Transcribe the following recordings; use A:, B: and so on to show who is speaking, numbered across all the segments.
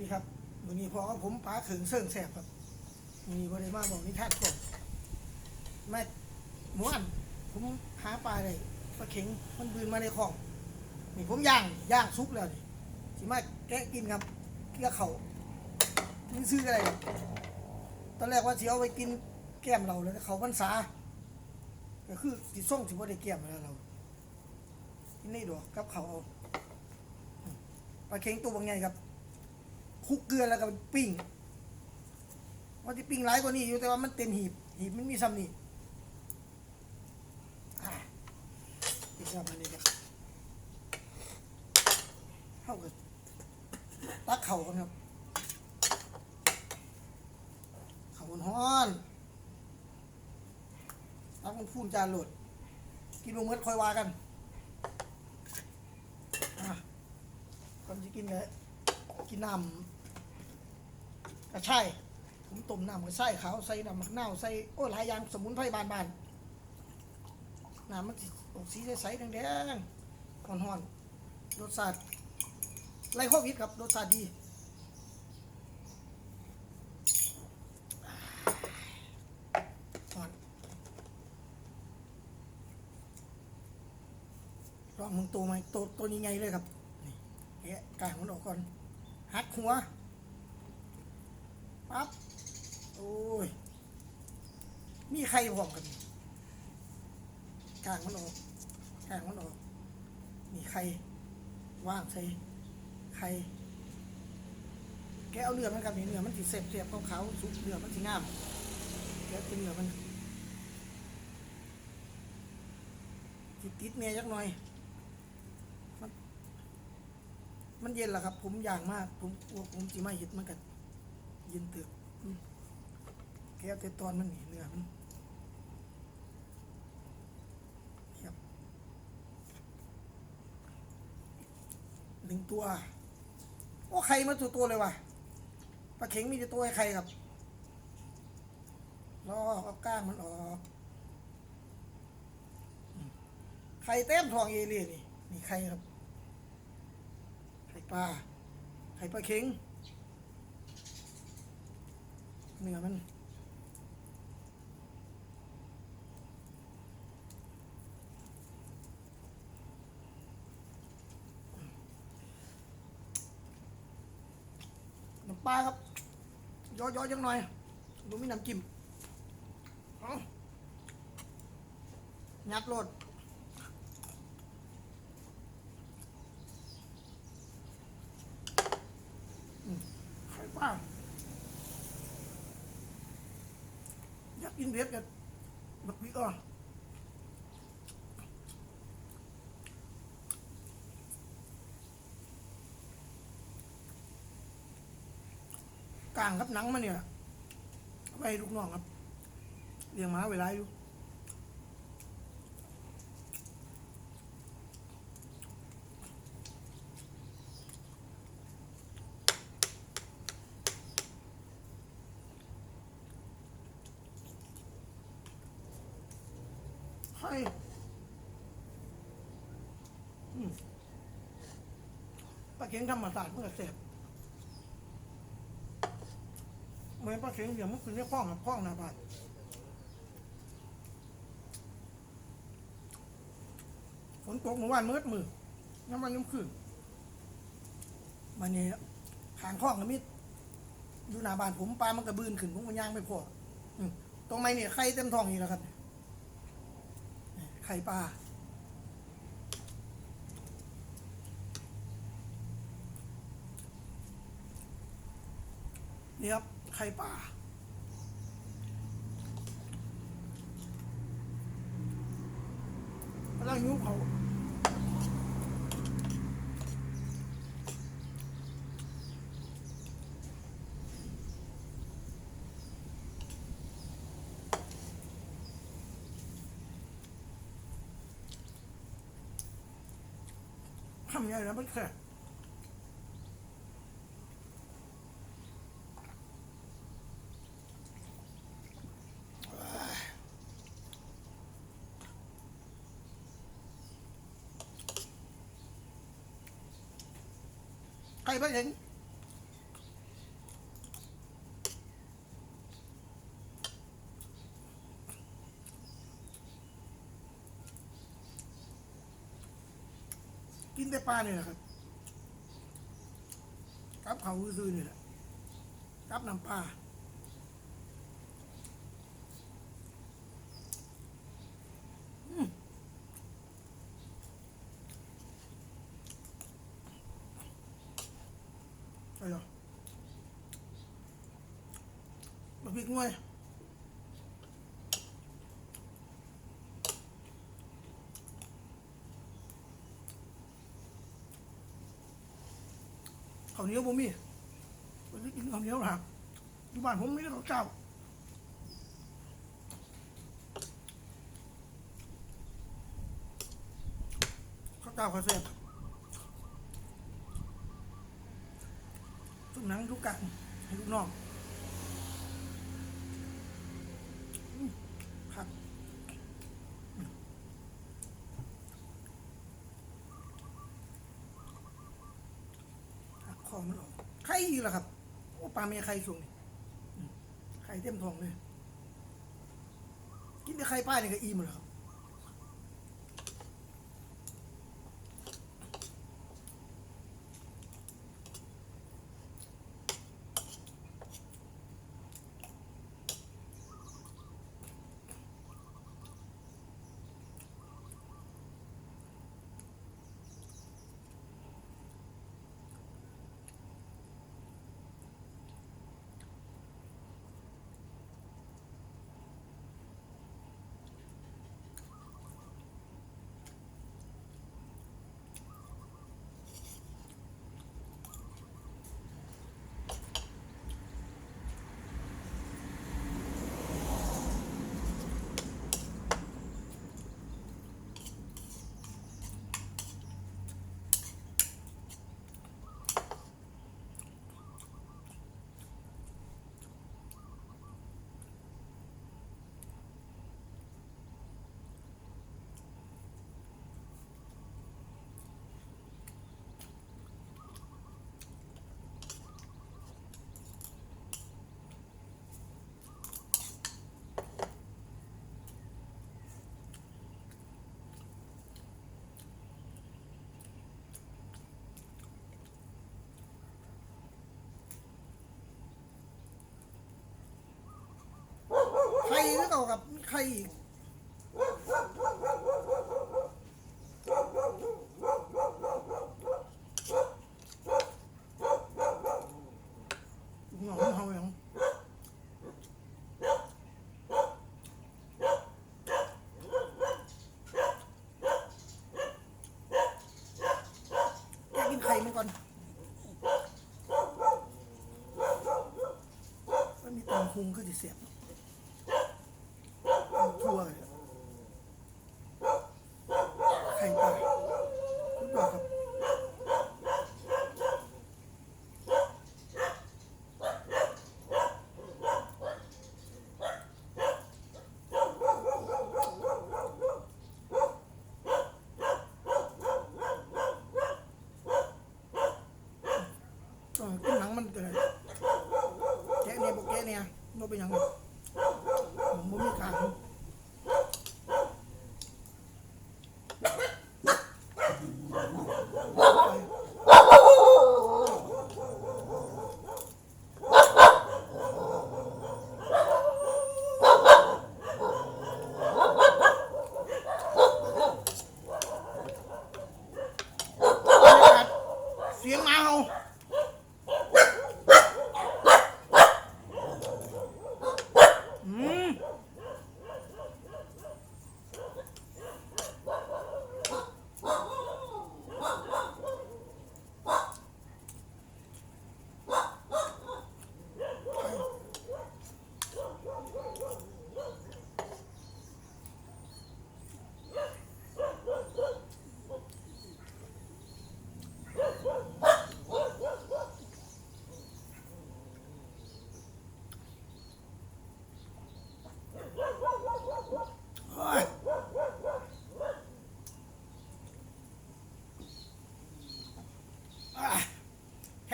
A: ดีครับวันนี้พอผมปลาเขิงเสิ่งแสบครับวันนี้วันนี้มาบอกนิทานก่อนแม่หมูอันผมหาปลาได้ปลาเข็งมันบืนมาในคลองนี่ผมย่างย่างซุปแล้วนี่สิมาแกะกินครับเกี่ยเขานี่ซื้ออะไรตอนแรกว่าสิเอาไปกินแก้มเราแล้วเขาพรรษาก็คือสิส่งสิบ่ได้แก้มแล้วเรานนี่ดอกกับเขาเอาปลาเข็งตัวบางไงครับ คุกเกลือแล้วก็ปิ้งว่าที่ปิ้งหลายกว่านี้อยู่แต่ว่ามันเต็มหีบ หีบมันมีซ้ำนี่อ่าติดกับมันนี่ครับเข้ากับตักเข่ากันครับเข่ามันฮ้อนตักมันพูนจานโหลดกินลงเมื่อคอยว่ากันอะก่อนจะกินเลย กินน้ำกระชายผมต้มน้ำกระชายขาวใส่น้ำมะนาวใส่โอ้หลายอย่างสมุนไพรบานๆน้ำมันออกสีใสๆแดงๆห่อนๆรสชาติไล่โควิดครับรสชาติดีหอนลองมึงตัวไหมตัวตัวนี้ไงเลยครับนี่แกะกางมันออกก่อน หักหัวปั๊บโอ้ย มีใครพร้อมกันกลางมันออกกลางมันออกมีใครว่างใส่ใคร แกเอาเนื้อมันกับเนื้อมันสีเสียบเสียบเขาวๆสุกเนื้อมันสีงามแกกินเนื้อมันติดติดเมียจักหน่อย มัน มันเย็นแล้วครับ ผมอย่างมาก ผมผมจีไม่เห็ดมันกันยินตึกอืมแก้วแต่ตอนมันหนีเนื้อมันครับหนึ่งตัว โอ้ไข่มาตัวตัวเลยว่ะปลาเข็งมีแต่ตัวไอ้ไข่ครับรอเอาก้างมันออกไข่เต็มทองเอเลี่ยนี่นี่ไข่ครับ ปลาไข่ปลาเข็งเนื้อมันน้ำปลาครับย่อๆจังหน่อยดูมีน้ำจิ้มเอายัดโลดอืมไข่ปลา อยากกิน เผ็ดกันบักพริกอะกลางครับหนังมันเนี่ยไปลูกน้องครับเลี้ยงหมาเวลาอยู่ อืมปลาเข็งธรรมศาสตร์มันก็เสพเหมือนปลาเข็งเดี๋ยวมันคือเรียกพ้องกับพ้องหนาบ้านฝนตกเมื่อวานมืดมือน้ำวันน้ำคืนมันนี่ขางคล้องกับมิดอยู่หน้าบ้านผมปลามันกระบืนขึ้นผมก็ย่างไม่พอตรงไหนเนี่ยไข่เต็มท้องอีกแล้วครับ ข่ปลานี่ครับไข่ปลากำลังยุบเขา ทำยังไงนะมันแค่ไข่ปลาเห็นินแต่ปลาเนี่ยแหละครับกับเขาซื้อๆนี่แหละกับน้ำปลาอืมไปเหรอมาพริกงวย ข้าวเหนียวบ่มีไปกินข้าวเหนียวหรอกอยู่บ้านผมมีแต่ข้าวเจ้าข้าวเจ้าข้าวเสียบทุกหนังทุกกันให้ลูกน้องอืมครับ หักมันออกไข่อีกแล้วครับโอ้ปลาเมียไข่สูงนี่ไข่เต็มท้องเลย กินแต่ไข่ป้านี่ก็อิ่มแล้วครับ ไข่ หรือเปล่ากับไข่อีกหงอเฮาอย่างแกกินไข่มันก่อนมันมีตามพุงก็จะเสียบ ทั่วเลยอะไข่ปลาคุณบอกครับเออกินหนังมันเกิดแกะเนี่ยบอกแกะเนี่ยมันเป็นหยังไงผมบ่มีการเสียงหมาเห่า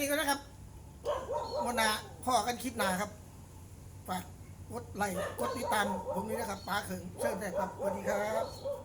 A: นี้ก็แล้วครับวันนาพ่อกันคลิปหนาครับฝากกดไลค์กดติดตามผมนี้นะครับป้าเขิงเชิญได้ครับสวัสดีครับ